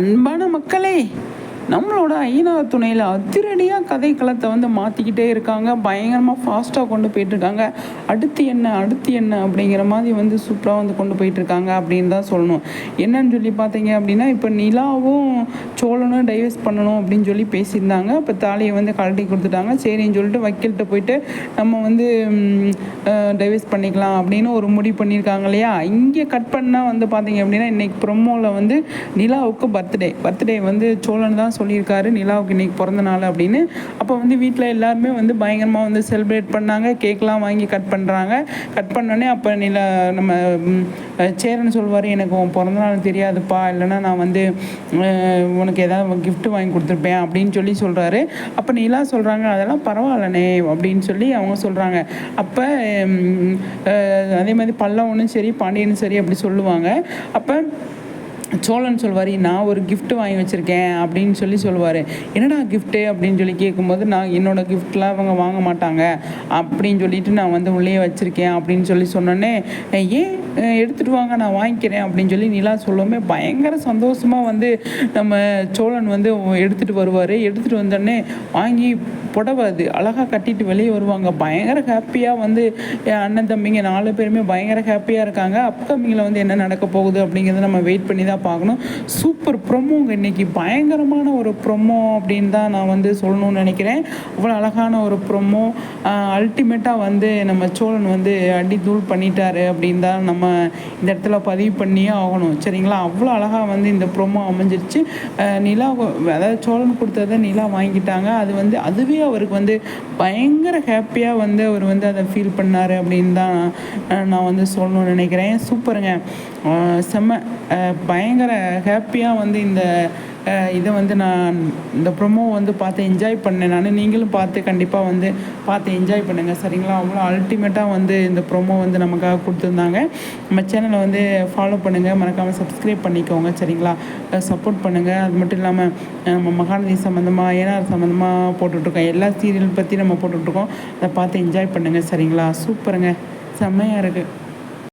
அன்பான மக்களே நம்மளோட ஐநா துணையில் அதிரடியாக கதை களத்தை வந்து மாற்றிக்கிட்டே இருக்காங்க. பயங்கரமாக ஃபாஸ்ட்டாக கொண்டு போயிட்டுருக்காங்க. அடுத்து என்ன அடுத்து என்ன அப்படிங்கிற மாதிரி வந்து சூப்பராக வந்து கொண்டு போயிட்டுருக்காங்க அப்படின்னு தான் சொல்லணும். என்னன்னு சொல்லி பார்த்தீங்க அப்படின்னா இப்போ நிலாவும் சோழனும் டைவர்ஸ் பண்ணணும் அப்படின்னு சொல்லி பேசியிருந்தாங்க. இப்போ தாலியை வந்து கழட்டி கொடுத்துட்டாங்க. சரின்னு சொல்லிட்டு வக்கீல்கிட்ட போயிட்டு நம்ம வந்து டைவர்ஸ் பண்ணிக்கலாம் அப்படின்னு ஒரு முடிவு பண்ணியிருக்காங்க இல்லையா? இங்கே கட் பண்ணால் வந்து பார்த்தீங்க அப்படின்னா இன்றைக்கி ப்ரொமோவில் வந்து நிலாவுக்கு பர்த்டே பர்த்டே வந்து சோழன் தான் சொல்லியிருக்காரு நிலாவுக்கு இன்னைக்கு பிறந்த நாள் அப்படின்னு. அப்போ வந்து வீட்டில் எல்லாருமே வந்து பயங்கரமாக வந்து செலிப்ரேட் பண்ணாங்க. கேக்லாம் வாங்கி கட் பண்ணுறாங்க கட் பண்ணோடனே அப்போ நிலா நம்ம சேரன் சொல்வார் எனக்கு உன் பிறந்த நாள் தெரியாதுப்பா. இல்லைன்னா நான் வந்து உனக்கு ஏதாவது கிஃப்ட் வாங்கி கொடுத்துருப்பேன் அப்படின்னு சொல்லி சொல்கிறாரு அப்போ நிலா சொல்கிறாங்க அதெல்லாம் பரவாயில்லண்ணே அப்படின்னு சொல்லி அவங்க சொல்கிறாங்க அப்போ அதே மாதிரி பல்லவனும் சரி பாண்டியனும் சரி அப்படி சொல்லுவாங்க. அப்போ சோழன் சொல்வார் நான் ஒரு கிஃப்ட் வாங்கி வச்சுருக்கேன் அப்படின்னு சொல்லி சொல்லுவார் என்னடா கிஃப்ட்டு அப்படின்னு சொல்லி கேட்கும்போது நான் என்னோடய கிஃப்ட்லாம் அவங்க வாங்க மாட்டாங்க அப்படின்னு சொல்லிட்டு நான் வந்து உள்ளே வச்சுருக்கேன் அப்படின்னு சொல்லி சொன்னோன்னே ஏன் எடுத்துகிட்டு வாங்க நான் வாங்கிக்கிறேன் அப்படின்னு சொல்லி நிலா சொல்லவுமே பயங்கர சந்தோஷமாக வந்து நம்ம சோழன் வந்து எடுத்துகிட்டு வருவார். எடுத்துகிட்டு வந்தோடனே வாங்கி புடவை அது அழகாக கட்டிட்டு வெளியே வருவாங்க. பயங்கர ஹாப்பியாக வந்து என் அண்ணன் தம்பிங்க நாலு பேருமே பயங்கர ஹாப்பியாக இருக்காங்க. அப்கமிங்கில் வந்து என்ன நடக்க போகுது? அப்படிங்கிறத நம்ம வெயிட் பண்ணி தான் பார்க்கணும். சூப்பர் ப்ரொமோங்க இன்னைக்கு பயங்கரமான ஒரு ப்ரொமோ அப்படின்னு தான் நான் வந்து சொல்லணும்னு நினைக்கிறேன். அவ்வளோ அழகான ஒரு ப்ரொமோ அல்டிமேட்டாக வந்து நம்ம சோழன் வந்து அடி தூள் பண்ணிட்டாரு அப்படின்னு தான் நம்ம இந்த இடத்துல பதிவு பண்ணியே ஆகணும். சரிங்களா? அவ்வளோ அழகாக வந்து இந்த ப்ரொமோ அமைஞ்சிருச்சு. நிலா அதாவது சோழன் கொடுத்ததை நிலா வாங்கிட்டாங்க. அது வந்து அதுவே அவருக்கு வந்து பயங்கர ஹாப்பியாக வந்து அவர் வந்து அதை ஃபீல் பண்ணார் அப்படின்னு தான் நான் வந்து சொல்லணும்னு நினைக்கிறேன். சூப்பருங்க செம்ம பயங்கர ஹாப்பியாக வந்து இந்த இதை வந்து நான் இந்த ப்ரொமோ வந்து பார்த்து என்ஜாய் பண்ணேன். நான் நீங்களும் பார்த்து கண்டிப்பாக வந்து பார்த்து என்ஜாய் பண்ணுங்கள் சரிங்களா? அவ்வளோ அல்டிமேட்டாக வந்து இந்த ப்ரொமோ வந்து நமக்காக கொடுத்துருந்தாங்க. நம்ம சேனலை வந்து ஃபாலோ பண்ணுங்கள் மறக்காமல் சப்ஸ்கிரைப் பண்ணிக்கோங்க. சரிங்களா? சப்போர்ட் பண்ணுங்கள் அது மட்டும் இல்லாமல் நம்ம மகாநதி சம்மந்தமாக ஏனார் சம்மந்தமாக போட்டுட்ருக்கோம் எல்லா சீரியல் பற்றி நம்ம போட்டுட்ருக்கோம். அதை பார்த்து என்ஜாய் பண்ணுங்கள் சரிங்களா? சூப்பருங்க. செம்மையாக இருக்குது